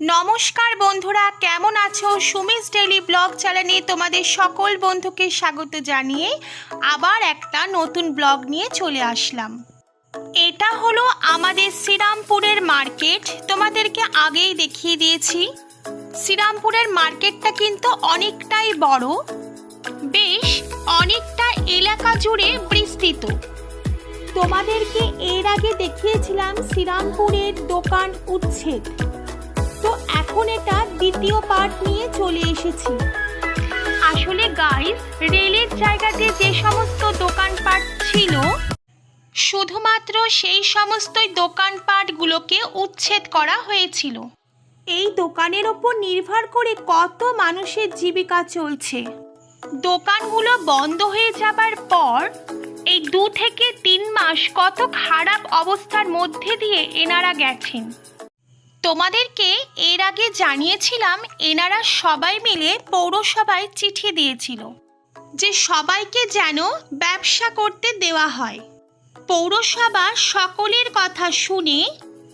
নমস্কার বন্ধুরা, কেমন আছো? সুমিস ডেইলি ব্লগ চ্যানেলে তোমাদের সকল বন্ধুকে স্বাগত জানিয়ে আবার একটা নতুন ব্লগ নিয়ে চলে আসলাম। এটা হলো আমাদের শ্রীরামপুরের মার্কেট। তোমাদেরকে আগেই দেখিয়ে দিয়েছি। শ্রীরামপুরের মার্কেটটা কিন্তু অনেকটাই বড়। বেশ অনেকটা এলাকা জুড়ে বিস্তৃত। তোমাদেরকে এর আগে দেখিয়েছিলাম শ্রীরামপুরের দোকান উচ্ছেদ। তো এখন এটা দ্বিতীয় পার্ট নিয়ে চলে এসেছি। আসলে গাইস রেলের জায়গাতে যে সমস্ত দোকানপাট ছিল, শুধুমাত্র সেই সমস্তই দোকানপাটগুলোকে উচ্ছেদ করা হয়েছিল। এই দোকানের ওপর নির্ভর করে কত মানুষের জীবিকা চলছে। দোকানগুলো বন্ধ হয়ে যাবার পর এই দু থেকে তিন মাস কত খারাপ অবস্থার মধ্যে দিয়ে এনারা গেছেন। তোমাদেরকে এর আগে জানিয়েছিলাম এনারা সবাই মিলে পৌরসভায় চিঠি দিয়েছিল যে সবাইকে যেন ব্যবসা করতে দেওয়া হয়। পৌরসভা সকলের কথা শুনে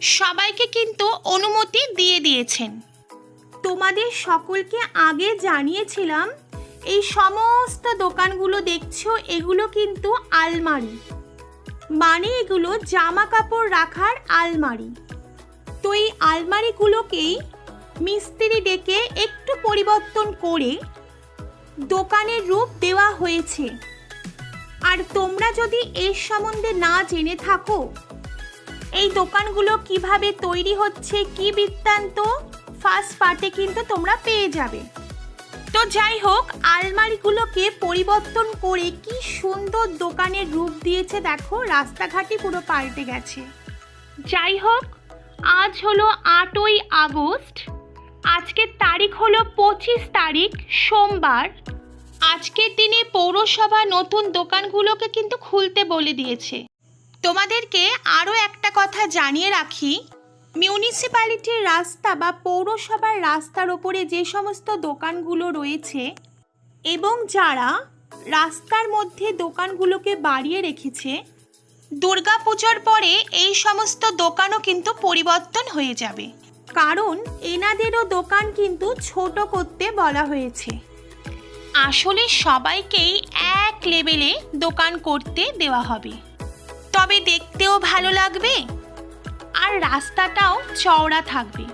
সবাইকে কিন্তু অনুমতি দিয়ে দিয়েছেন। তোমাদের সকলকে আগে জানিয়েছিলাম, এই সমস্ত দোকানগুলো দেখছ, এগুলো কিন্তু আলমারি। মানে এগুলো জামা কাপড় রাখার আলমারি। তো এই আলমারিগুলোকেই মিস্ত্রি ডেকে একটু পরিবর্তন করে দোকানের রূপ দেওয়া হয়েছে। আর তোমরা যদি এর সম্বন্ধে না জেনে থাকো, এই দোকানগুলো কীভাবে তৈরি হচ্ছে, কি বৃত্তান্ত ফার্স্ট পার্টে কিন্তু তোমরা পেয়ে যাবে। তো যাই হোক, আলমারিগুলোকে পরিবর্তন করে কি সুন্দর দোকানের রূপ দিয়েছে, দেখো, রাস্তাঘাটই পুরো পাল্টে গেছে। যাই হোক আজ হলো আটই আগস্ট। আজকের তারিখ হলো পঁচিশ তারিখ, সোমবার। আজকের দিনে পৌরসভা নতুন দোকানগুলোকে কিন্তু খুলতে বলে দিয়েছে। তোমাদেরকে আরও একটা কথা জানিয়ে রাখি। মিউনিসিপ্যালিটির রাস্তা বা পৌরসভার রাস্তার ওপরে যে সমস্ত দোকানগুলো রয়েছে এবং যারা রাস্তার মধ্যে দোকানগুলোকে বাড়িয়ে রেখেছে দুর্গাপুজোর পরে এই সমস্ত দোকানও কিন্তু পরিবর্তন হয়ে যাবে। কারণ এনাদেরও দোকান কিন্তু ছোট করতে বলা হয়েছে। আসলে সবাইকেই এক লেভেলে দোকান করতে দেওয়া হবে। তবে দেখতেও ভালো লাগবে আর রাস্তাটাও চওড়া থাকবে।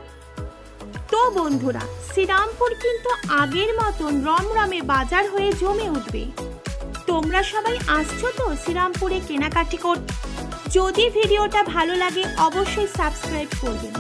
তো বন্ধুরা শ্রীরামপুর কিন্তু আগের মতন রমরমে বাজার হয়ে জমে উঠবে। তোমরা সবাই আসছো তো শ্রীরামপুরে কেনাকাটি করতে যদি ভিডিওটা ভালো লাগে অবশ্যই সাবস্ক্রাইব করবেন।